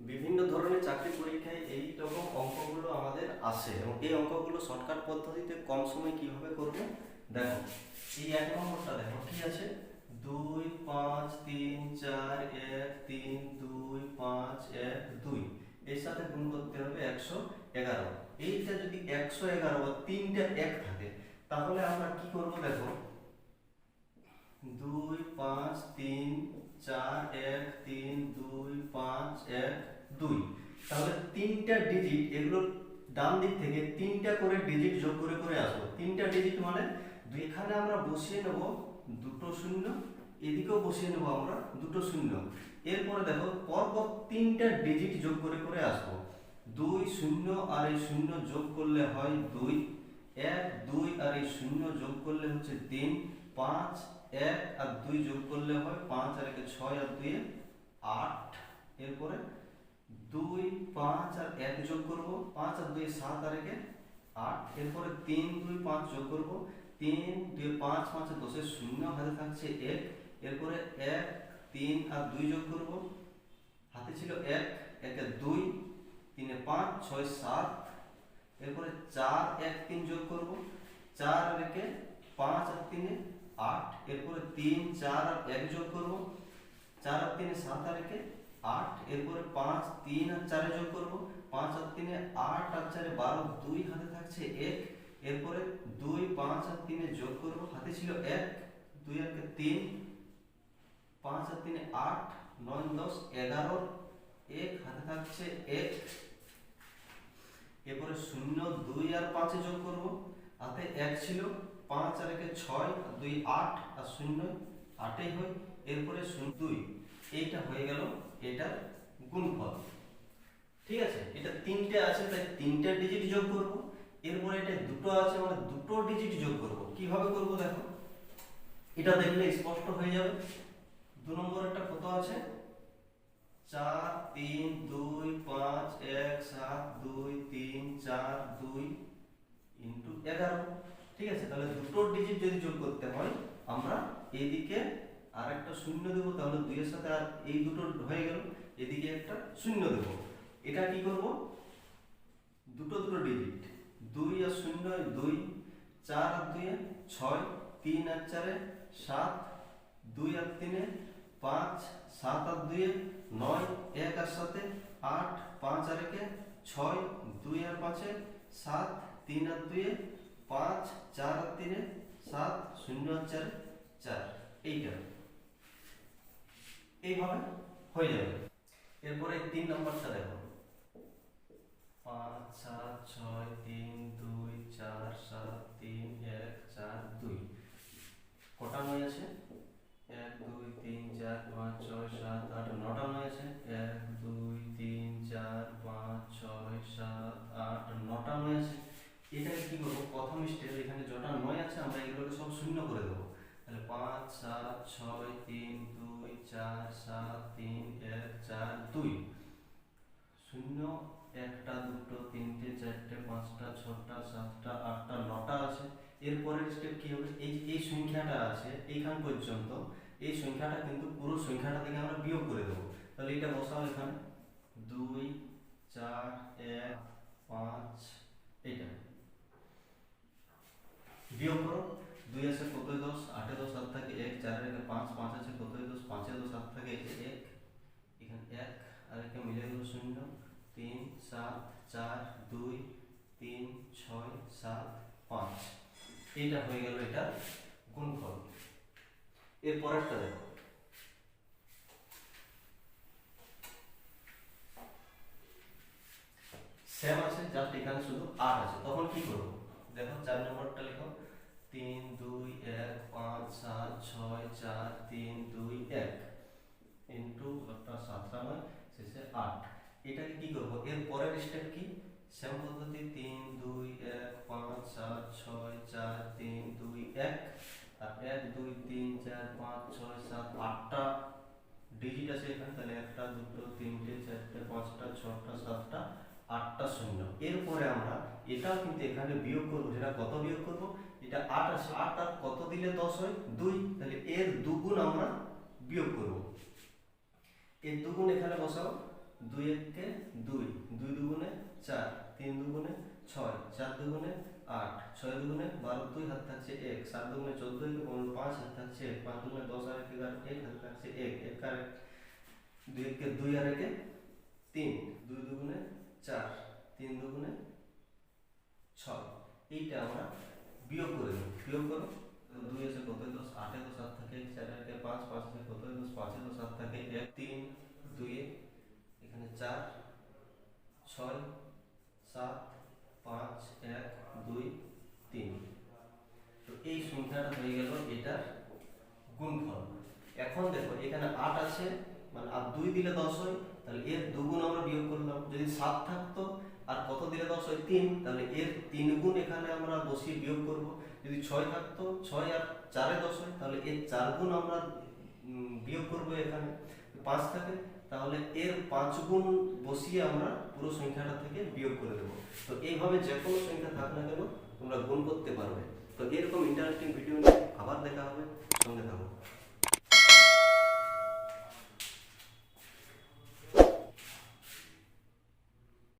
বিভিন্ন ধরনের চাকরি পরীক্ষায় এই রকম অঙ্কগুলো আমাদের আসে এবং এই অঙ্কগুলো শর্টকাট পদ্ধতিতে কম সময় কীভাবে করব? দেখো, এই এক নম্বরটা দেখো, কি আছে? দুই, পাঁচ, তিন, চার, এক, তিন, দুই, পাঁচ, এক, দুই। এর সাথে গুণ করতে হবে একশো এগারো। এইটা যদি একশো এগারো বা তিনটা এক থাকে, তাহলে আমরা কি করব দেখো? দুই, পাঁচ, তিন চার, এক, তিন, দুই, পাঁচ, এক, দুই। তাহলে তিনটা ডিজিট এগুলো ডান দিক থেকে তিনটা করে ডিজিট যোগ করে করে আসব। তিনটা ডিজিট মানে এখানে আমরা বসিয়ে নেব দুটো শূন্য, এদিকেও বসিয়ে নেব আমরা দুটো শূন্য। এরপরে দেখো, পরপর তিনটা ডিজিট যোগ করে করে আসব। দুই শূন্য আর এই শূন্য যোগ করলে হয় দুই, এক, দুই আর এই শূন্য যোগ করলে হচ্ছে তিন, পাঁচ এক আর দুই যোগ করলে হয় পাঁচ, আর একে ছয় আর দুই আট। এরপরে দুই, পাঁচ আর এক যোগ করব, পাঁচ আর দুই সাত আর একে আট। এরপরে তিন, দুই, পাঁচ যোগ করব, তিন, দুই, পাঁচ পাঁচ দশের শূন্য হাতে থাকছে এক। এরপরে এক, তিন আর দুই যোগ করব, হাতে ছিল এক, একে দুই, তিনে পাঁচ, ছয়, সাত। এরপরে চার, এক, তিন যোগ করব, চার আর একে পাঁচ আর তিনে আট, এরপরে তিন, চার আর এক যোগ করব। চার আর তিনে সাত আর একে আট, এরপরে পাঁচ, তিন আর চারে যোগ করব। পাঁচ আর তিনে আট আর চারে বারো, দুই হাতে থাকছে এক। এরপরে দুই, পাঁচ আর তিনে যোগ করব। হাতে ছিল এক, দুই আর তিন। পাঁচ আর তিনে আট, নয়, দশ, এগারো, এক, হাতে থাকছে এক। এরপরে শূন্য, দুই আর পাঁচে যোগ করব। হাতে এক ছিল পাঁচ আর একে ছয় আর দুই আট আর শূন্য আটই হয় এরপরে শূন্য দুই। এইটা হয়ে গেল এটার গুণফল। ঠিক আছে? এটা তিনটে আছে, তাই তিনটে ডিজিট যোগ করব। এরপরে এটা দুটো আছে মানে দুটো ডিজিট যোগ করব। কীভাবে করব দেখো? এটা দেখলে স্পষ্ট হয়ে যাবে। দু নম্বর একটা কত আছে? চার, তিন, দুই, পাঁচ, এক, সাত, দুই, তিন, চার, দুই ইন্টু এগারো। ঠিক আছে? তাহলে দুটো ডিজিট যদি যোগ করতে হয়, আমরা এইদিকে আর একটা শূন্য দেবো, তাহলে দুইয়ের সাথে আর এই দুটো হয়ে গেল, এদিকে একটা শূন্য দেবো। এটা কি করব? দুটো দুটো ডিজিট দুই আর শূন্য দুই, চার আর দুয়ে ছয়, তিন আর চারে সাত, দুই আর তিনে পাঁচ, সাত আর দুয়ে নয়, এক আর সাথে আট, পাঁচ আর একে ছয়, দুই আর পাঁচে সাত, তিন আর দুয়ে পাঁচ, চার আর তিনে, সাত, শূন্য, চারে, চার। এইটা। এইভাবে হয়ে যাবে। এরপরে তিন নম্বরটা দেখো। পাঁচ, সাত, ছয়, তিন, দুই, চার, সাত, তিন, এক, চার, দুই। কি করব প্রথম স্টেপ এখানে যটা নয় আছে, আমরা এগুলোকে সব শূন্য করে দেবো। তাহলে পাঁচ, সাত, ছয়, তিন, দুই, চার, সাত, তিন, এক, চার, দুই। শূন্য, একটা, দুটো, তিনটে, চারটে, পাঁচটা, ছটা, সাতটা, আটটা, নটা আছে। এরপরের স্টেপ কি হবে? এই এই সংখ্যাটা আছে এইখান পর্যন্ত। এই সংখ্যাটা কিন্তু পুরো সংখ্যাটা থেকে আমরা বিয়োগ করে দেবো। তাহলে এটা বসাও এখানে। দুই, চার, এক, পাঁচ এইটা বিয়োগ করো। দুই আছে কতই দশ, আটে দশ, সাত থাকে এক চারের একে পাঁচ পাঁচ আছে কতই দশ, পাঁচে দশ, সাত থাকে এক এখানে এক আর একে মিলে গেল শূন্য। তিন, সাত, চার, দুই, তিন, ছয়, সাত, পাঁচ। এইটা হয়ে গেল এটা গুণফল। এর পরেরটা দেখো। সেম আছে, জাস্ট এখানে শুধু আট আছে। তখন কি করব? দেখো, চার নম্বরটা লিখো। তিন দুই এক পাঁচ সাত ছয় চার তিন দুই এক। ইন্টু একটা সাতটা নয় শেষে আট। এটাকে কি করব? এর পরের স্টেপ কি? সেম পদ্ধতি, তিন দুই এক পাঁচ সাত ছয় চার তিন দুই এক। আর এক, দুই, তিন, চার, পাঁচ, ছয়, সাত, আটটা ডিজিট আছে এখানে, তাহলে একটা, দুটো, তিনটে, চারটে, পাঁচটা, ছটা, সাতটা, আটটা শূন্য। এরপরে আমরা এটাও কিন্তু এখানে বিয়োগ করব। যেটা কত বিয়োগ করব? এটা আট আছে আট আর কত দিলে দশ হয়? দুই। তাহলে এর দুগুণ আমরা বিয়োগ করব। এর দুগুণ এখানে বসাও। দুই এককে দুই। দুই দুগুণে চার। তিন দুগুণে ছয়। চার দুগুণে আট। ছয় দুগুণে বারো, দুই হাত থাকছে এক। সাত দুগুণে চোদ্দ একে পনেরো, পাঁচ হাত থাকছে এক। পাঁচ দুগুণে দশ আর এক এগারো, এক হাত থাকছে এক। এক আর দুই একে দুই আর একে তিন। দুই দুগুণে চার। তিন দুগুণে ছয়। এইটা আমরা বিয়োগ করে দেবো বিয়োগ করো তো দুই এসে কত দশ আটে দশ সাত থাকে, চার একে পাঁচ পাঁচ এসে কত দশ পাঁচে দশ সাত থাকে, এক, তিন, দুই এখানে চার, ছয়, সাত, পাঁচ, এক, দুই, তিন। তো এই সংখ্যাটা হয়ে গেল এটার গুণফল। এখন দেখো, এখানে আট আছে মানে আর দুই দিলে দশ হয়, তাহলে এর দুগুণ আমরা বিয়োগ করলাম। যদি সাত থাকতো আর কত দিলে দশ হয়? তিন। তাহলে এর তিন গুণ এখানে আমরা বসিয়ে বিয়োগ করব। যদি ছয় থাকতো, ছয় আর চারে দশ হয়, তাহলে এর চার গুণ আমরা বিয়োগ করব এখানে। পাঁচ থাকে, তাহলে এর পাঁচ গুণ বসিয়ে আমরা পুরো সংখ্যাটা থেকে বিয়োগ করে দেবো। তো এইভাবে যে কোনো সংখ্যা থাক না কেন, তোমরা গুণ করতে পারবে। তো এরকম ইন্টারেস্টিং ভিডিও নিয়ে আবার দেখা হবে। সঙ্গে থাকো।